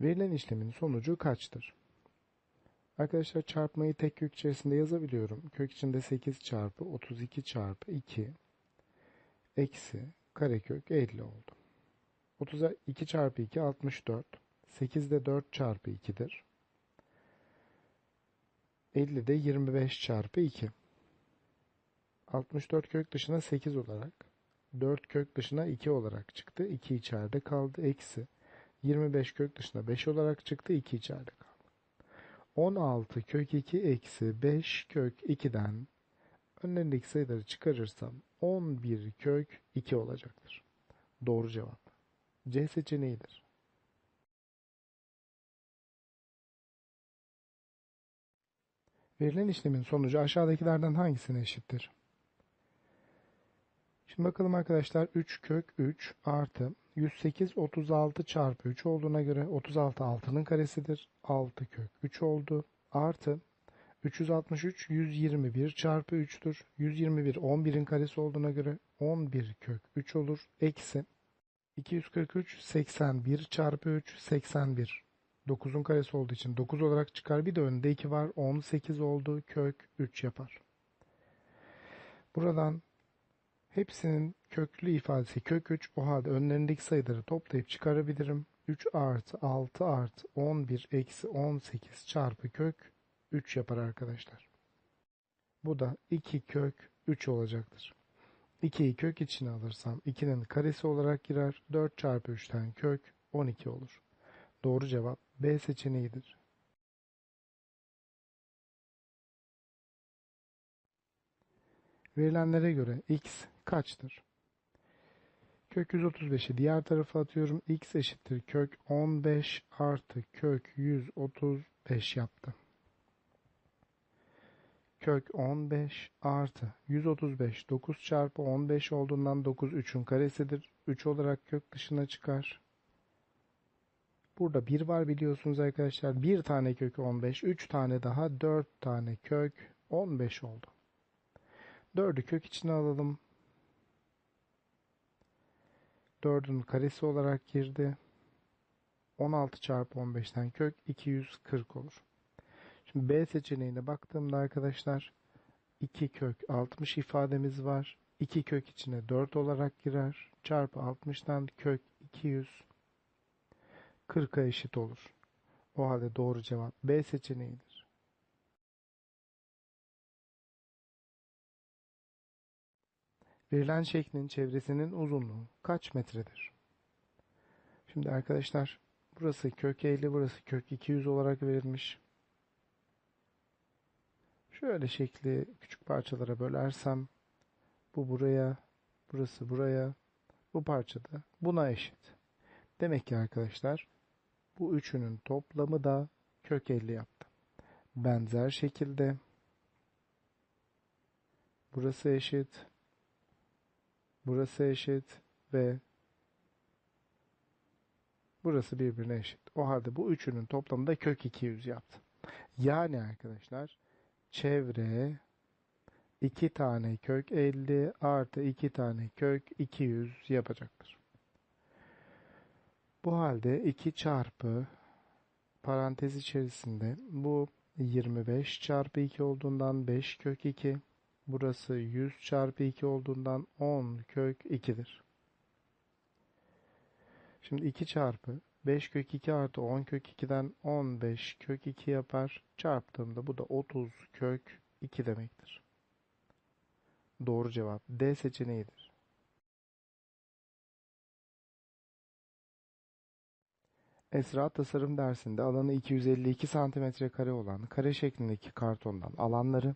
Verilen işlemin sonucu kaçtır? Arkadaşlar çarpmayı tek kök içerisinde yazabiliyorum. Kök içinde 8 çarpı 32 çarpı 2 eksi karekök 50 oldu. 30'a 2 çarpı 2 64. 8 de 4 çarpı 2'dir. 50 de 25 çarpı 2. 64 kök dışına 8 olarak 4 kök dışına 2 olarak çıktı. 2 içeride kaldı. Eksi 25 kök dışına 5 olarak çıktı. 2 içeride kaldı. 16 kök 2 eksi 5 kök 2'den önlerindeki sayıları çıkarırsam 11 kök 2 olacaktır. Doğru cevap. C seçeneğidir. Verilen işlemin sonucu aşağıdakilerden hangisine eşittir? Şimdi bakalım arkadaşlar 3 kök 3 artı 108 36 çarpı 3 olduğuna göre 36 6'nın karesidir. 6 kök 3 oldu. Artı 363 121 çarpı 3'tür. 121 11'in karesi olduğuna göre 11 kök 3 olur. Eksi 243 81 çarpı 3 81. 9'un karesi olduğu için 9 olarak çıkar. Bir de önünde 2 var. 18 oldu. Kök 3 yapar. Buradan hepsinin köklü ifadesi kök 3. O halde önlerindeki sayıları toplayıp çıkarabilirim. 3 artı 6 artı 11 eksi 18 çarpı kök 3 yapar arkadaşlar. Bu da 2 kök 3 olacaktır. 2'yi kök içine alırsam 2'nin karesi olarak girer. 4 çarpı 3'ten kök 12 olur. Doğru cevap B seçeneğidir. Verilenlere göre x kaçtır? Kök 135'i diğer tarafa atıyorum. x eşittir kök 15 artı kök 135 yaptı. Kök 15 artı 135 9 çarpı 15 olduğundan 9 3'ün karesidir. 3 olarak kök dışına çıkar. Burada 1 var biliyorsunuz arkadaşlar. 1 tane kök 15, 3 tane daha 4 tane kök 15 oldu. 4'ü kök içine alalım. 4'ün karesi olarak girdi. 16 çarpı 15'ten kök 240 olur. Şimdi B seçeneğine baktığımda arkadaşlar 2 kök 60 ifademiz var. 2 kök içine 4 olarak girer. Çarpı 60'tan kök 200 40'a eşit olur. O halde doğru cevap B seçeneğidir. Verilen şeklin çevresinin uzunluğu kaç metredir? Şimdi arkadaşlar burası kök 50 burası kök 200 olarak verilmiş. Şöyle şekli küçük parçalara bölersem bu buraya, burası buraya, bu parçada buna eşit. Demek ki arkadaşlar bu üçünün toplamı da kök 50 yaptı. Benzer şekilde burası eşit, burası eşit ve burası birbirine eşit. O halde bu üçünün toplamı da kök 200 yaptı. Yani arkadaşlar çevre 2 tane kök 50 artı 2 tane kök 200 yapacaktır. Bu halde 2 çarpı parantez içerisinde bu 25 çarpı 2 olduğundan 5 kök 2 burası 100 çarpı 2 olduğundan 10 kök 2'dir. Şimdi 2 çarpı 5 kök 2 artı 10 kök 2'den 15 kök 2 yapar. Çarptığımda bu da 30 kök 2 demektir. Doğru cevap D seçeneğidir. Esra tasarım dersinde alanı 252 cm kare olan kare şeklindeki kartondan alanları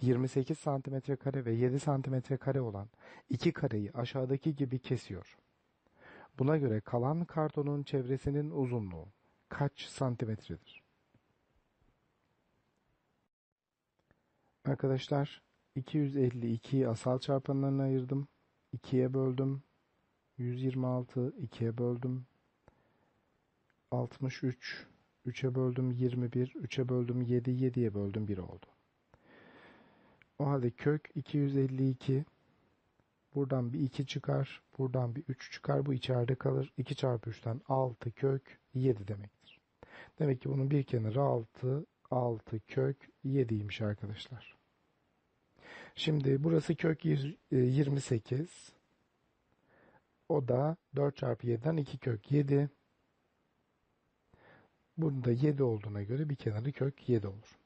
28 cm kare ve 7 cm kare olan iki kareyi aşağıdaki gibi kesiyor. Buna göre kalan kartonun çevresinin uzunluğu kaç santimetredir? Arkadaşlar 252'yi asal çarpanlarına ayırdım. 2'ye böldüm. 126 2'ye böldüm. 63 3'e böldüm 21 3'e böldüm 7 7'ye böldüm 1 oldu. O halde kök 252 buradan bir 2 çıkar buradan bir 3 çıkar bu içeride kalır 2 çarpı 3'ten 6 kök 7 demektir. Demek ki bunun bir kenarı 6, 6 kök 7'ymiş arkadaşlar. Şimdi burası kök yir- e, 28. O da 4 çarpı 7'den 2 kök 7. Bunda 7 olduğuna göre bir kenarı kök 7 olur.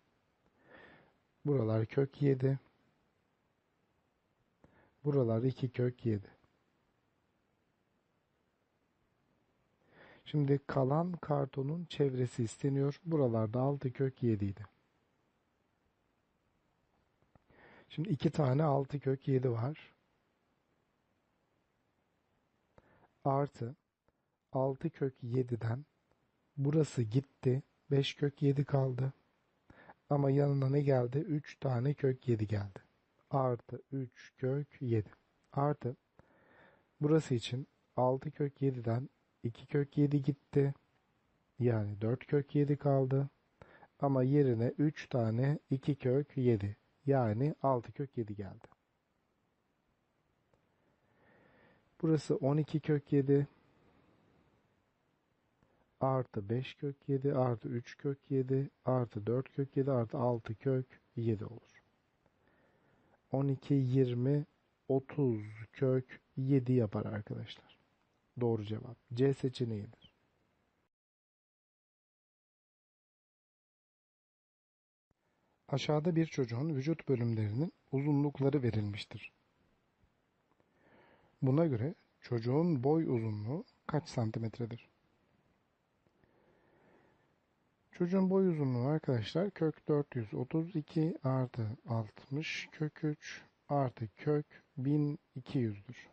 Buralar kök 7. Buralar 2 kök 7. Şimdi kalan kartonun çevresi isteniyor. Buralarda 6 kök 7 idi. Şimdi iki tane 6 kök 7 var. Artı 6 kök 7'den burası gitti. 5 kök 7 kaldı. Ama yanına ne geldi? 3 tane kök 7 geldi. Artı 3 kök 7. Artı burası için 6 kök 7'den 2 kök 7 gitti. Yani 4 kök 7 kaldı. Ama yerine 3 tane 2 kök 7 yani 6 kök 7 geldi. Burası 12 kök 7 artı 5 kök 7 artı 3 kök 7 artı 4 kök 7 artı 6 kök 7 olur. 12, 20, 30 kök 7 yapar arkadaşlar. Doğru cevap. C seçeneğidir. Aşağıda bir çocuğun vücut bölümlerinin uzunlukları verilmiştir. Buna göre çocuğun boy uzunluğu kaç santimetredir? Çocuğun boy uzunluğu arkadaşlar kök 432 artı 60 kök 3 artı kök 1200'dür.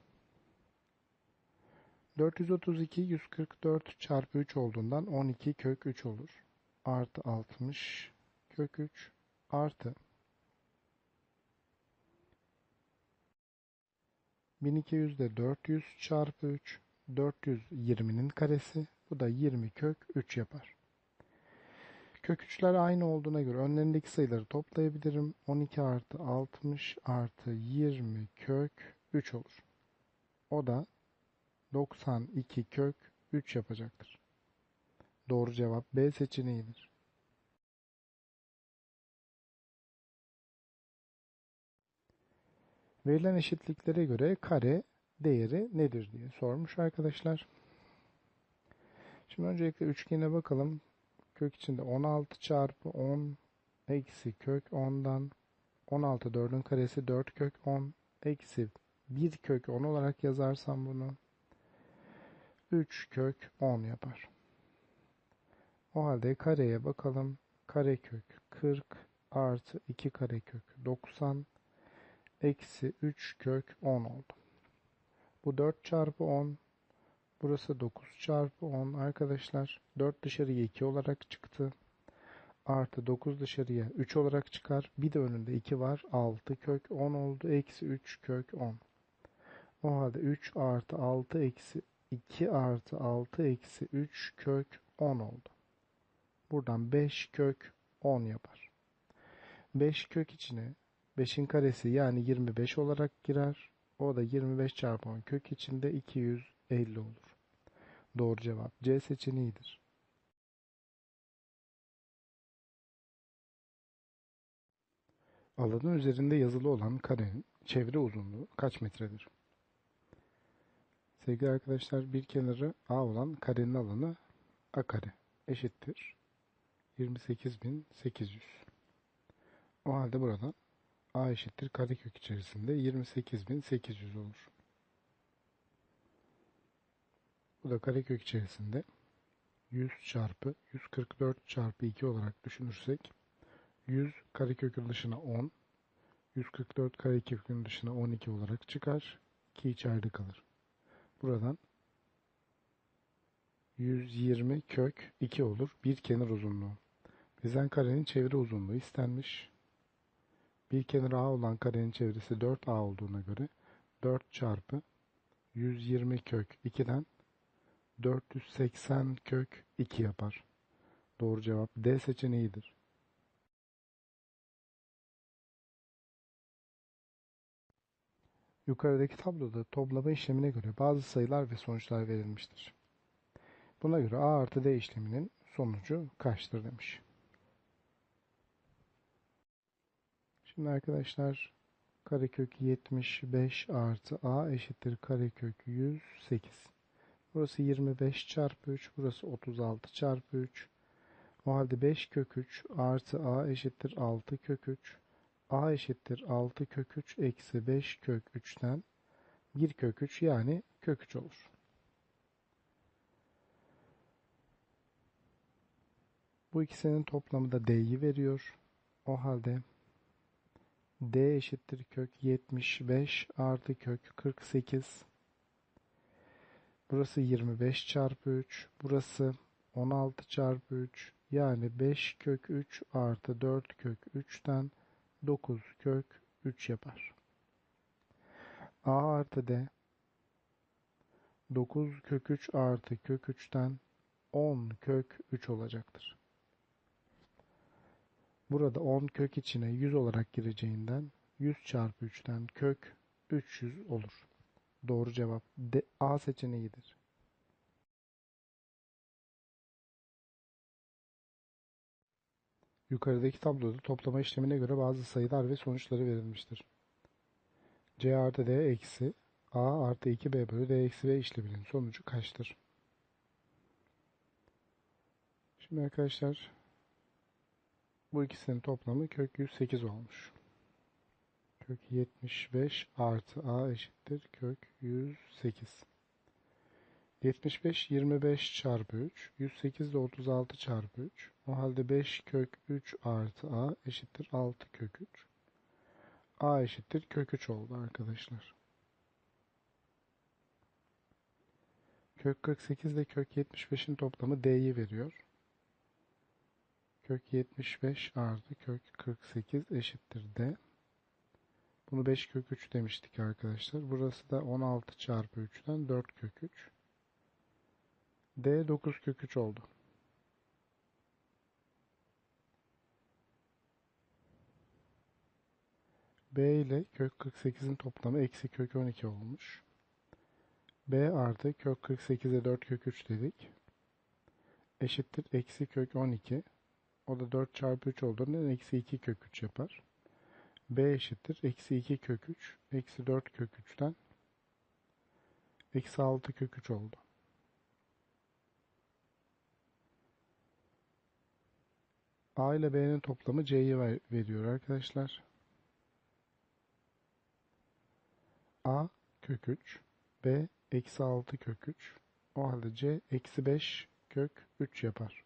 432 144 çarpı 3 olduğundan 12 kök 3 olur. Artı 60 kök 3 artı 1200 de 400 çarpı 3 420'nin karesi bu da 20 kök 3 yapar. Kök 3'ler aynı olduğuna göre önlerindeki sayıları toplayabilirim. 12 artı 60 artı 20 kök 3 olur. O da 92 kök 3 yapacaktır. Doğru cevap B seçeneğidir. Verilen eşitliklere göre kare değeri nedir diye sormuş arkadaşlar. Şimdi öncelikle üçgene bakalım. Kök içinde 16 çarpı 10 eksi kök 10'dan 16 4'ün karesi 4 kök 10 eksi 1 kök 10 olarak yazarsam bunu 3 kök 10 yapar. O halde kareye bakalım. Karekök 40 artı 2 karekök 90 eksi 3 kök 10 oldu. Bu 4 çarpı 10. Burası 9 çarpı 10 arkadaşlar. 4 dışarıya 2 olarak çıktı. Artı 9 dışarıya 3 olarak çıkar. Bir de önünde 2 var. 6 kök 10 oldu. Eksi 3 kök 10. O halde 3 artı 6 eksi 2 artı 6 eksi 3 kök 10 oldu. Buradan 5 kök 10 yapar. 5 kök içine 5'in karesi yani 25 olarak girer. O da 25 çarpı 10 kök içinde 250 olur. Doğru cevap C seçeneğidir. Alanın üzerinde yazılı olan karenin çevre uzunluğu kaç metredir? Sevgili arkadaşlar bir kenarı A olan karenin alanı A kare eşittir 28.800. O halde buradan A eşittir karekök içerisinde 28.800 olur. Bu da karekök içerisinde 100 çarpı 144 çarpı 2 olarak düşünürsek 100 karekökün dışına 10 144 karekökün dışına 12 olarak çıkar. 2 içeride kalır. Buradan 120 kök 2 olur. Bir kenar uzunluğu. Bizden karenin çevre uzunluğu istenmiş. Bir kenar A olan karenin çevresi 4A olduğuna göre 4 çarpı 120 kök 2'den 480 kök 2 yapar. Doğru cevap D seçeneğidir. Yukarıdaki tabloda toplama işlemine göre bazı sayılar ve sonuçlar verilmiştir. Buna göre A artı D işleminin sonucu kaçtır demiş. Şimdi arkadaşlar karekök 75 artı a eşittir karekök 108. Burası 25 çarpı 3. Burası 36 çarpı 3. O halde 5 kök 3 artı a eşittir 6 kök 3. a eşittir 6 kök 3 eksi 5 kök 3'ten 1 kök 3 yani kök 3 olur. Bu ikisinin toplamı da d'yi veriyor. O halde d eşittir kök 75 artı kök 48. Burası 25 çarpı 3. Burası 16 çarpı 3. Yani 5 kök 3 artı 4 kök 3'ten 9 kök 3 yapar. a artı d 9 kök 3 artı kök 3'ten 10 kök 3 olacaktır. Burada 10 kök içine 100 olarak gireceğinden 100 çarpı 3'ten kök 300 olur. Doğru cevap D, A seçeneğidir. Yukarıdaki tabloda toplama işlemine göre bazı sayılar ve sonuçları verilmiştir. C artı D eksi A artı 2B bölü D eksi B işleminin sonucu kaçtır? Şimdi arkadaşlar bu ikisinin toplamı kök 108 olmuş. Kök 75 artı a eşittir kök 108. 75 25 çarpı 3. 108 de 36 çarpı 3. O halde 5 kök 3 artı a eşittir 6 kök 3. a eşittir kök 3 oldu arkadaşlar. Kök 48 ile kök 75'in toplamı d'yi veriyor. Kök 75 artı kök 48 eşittir d. Bunu 5 kök 3 demiştik arkadaşlar. Burası da 16 çarpı 3'ten 4 kök 3. D 9 kök 3 oldu. B ile kök 48'in toplamı eksi kök 12 olmuş. B artı kök 48'e 4 kök 3 dedik. Eşittir eksi kök 12. O da 4 çarpı 3 olduğundan eksi 2 kök 3 yapar. B eşittir. Eksi 2 kök 3. Eksi 4 kök 3'ten. Eksi 6 kök 3 oldu. A ile B'nin toplamı C'yi veriyor arkadaşlar. A kök 3. B eksi 6 kök 3. O halde C eksi 5 kök 3 yapar.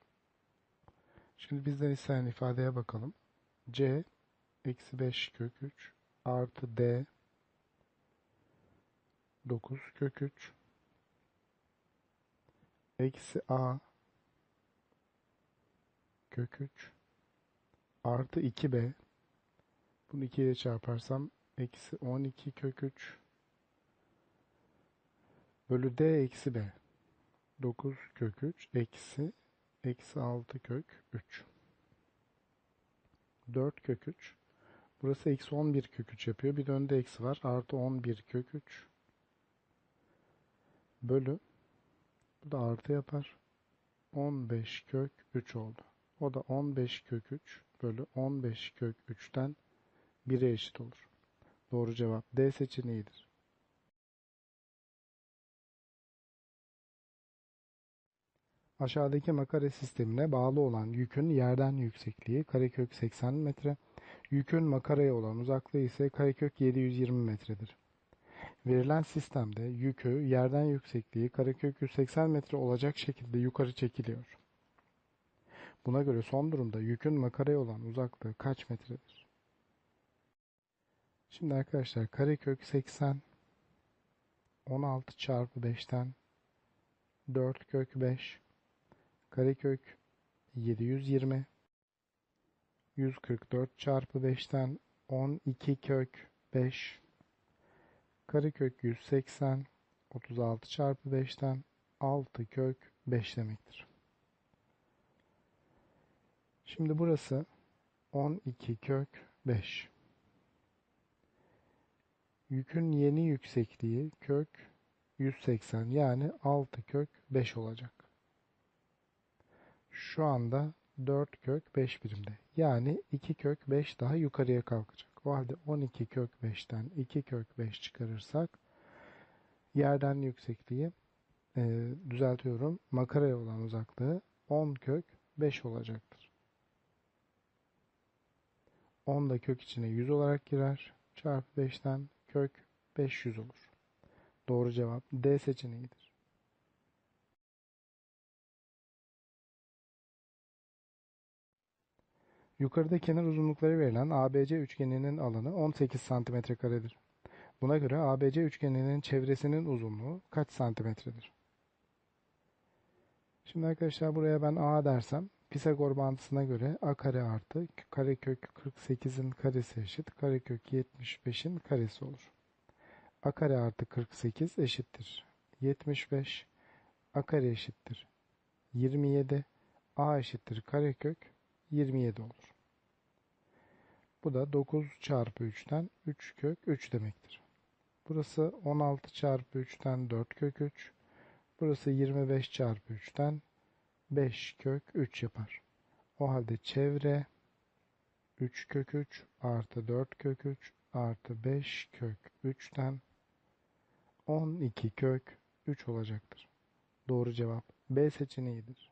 Şimdi bizden istenen ifadeye bakalım. C eksi 5 kök 3 artı D 9 kök 3 eksi A kök 3 artı 2B bunu 2 ile çarparsam eksi 12 kök 3 bölü D eksi B. 9 kök 3 eksi eksi 6 kök 3 4 kök 3 Burası eksi 11 kök 3 yapıyor. Bir de önde eksi var. Artı 11 kök 3 bölü bu da artı yapar. 15 kök 3 oldu. O da 15 kök 3 bölü 15 kök 3'ten 1'e eşit olur. Doğru cevap D seçeneğidir. Aşağıdaki makare sistemine bağlı olan yükün yerden yüksekliği karekök 80 metre, Yükün makaraya olan uzaklığı ise karekök 720 metredir. Verilen sistemde yükü yerden yüksekliği karekök 180 metre olacak şekilde yukarı çekiliyor. Buna göre son durumda yükün makaraya olan uzaklığı kaç metredir? Şimdi arkadaşlar karekök 80 16 çarpı 5'ten 4 kök 5 karekök 720 144 çarpı 5'ten 12 kök 5 karekök 180 36 çarpı 5'ten 6 kök 5 demektir. Şimdi burası 12 kök 5. Yükün yeni yüksekliği kök 180 yani 6 kök 5 olacak. şu anda 4 kök 5 birimde. Yani 2 kök 5 daha yukarıya kalkacak. O halde 12 kök 5'ten 2 kök 5 çıkarırsak yerden yüksekliği e, düzeltiyorum. Makaraya olan uzaklığı 10 kök 5 olacaktır. 10 da kök içine 100 olarak girer. Çarpı 5'ten kök 500 olur. Doğru cevap D seçeneğidir. Yukarıda kenar uzunlukları verilen ABC üçgeninin alanı 18 cm karedir. Buna göre ABC üçgeninin çevresinin uzunluğu kaç santimetredir? Şimdi arkadaşlar buraya ben A dersem Pisagor bağıntısına göre A kare artı karekök 48'in karesi eşit karekök 75'in karesi olur. A kare artı 48 eşittir 75 A kare eşittir 27 A eşittir karekök 27 olur. Bu da 9 çarpı 3'ten 3 kök 3 demektir. Burası 16 çarpı 3'ten 4 kök 3. Burası 25 çarpı 3'ten 5 kök 3 yapar. O halde çevre 3 kök 3 artı 4 kök 3 artı 5 kök 3'ten 12 kök 3 olacaktır. Doğru cevap B seçeneğidir.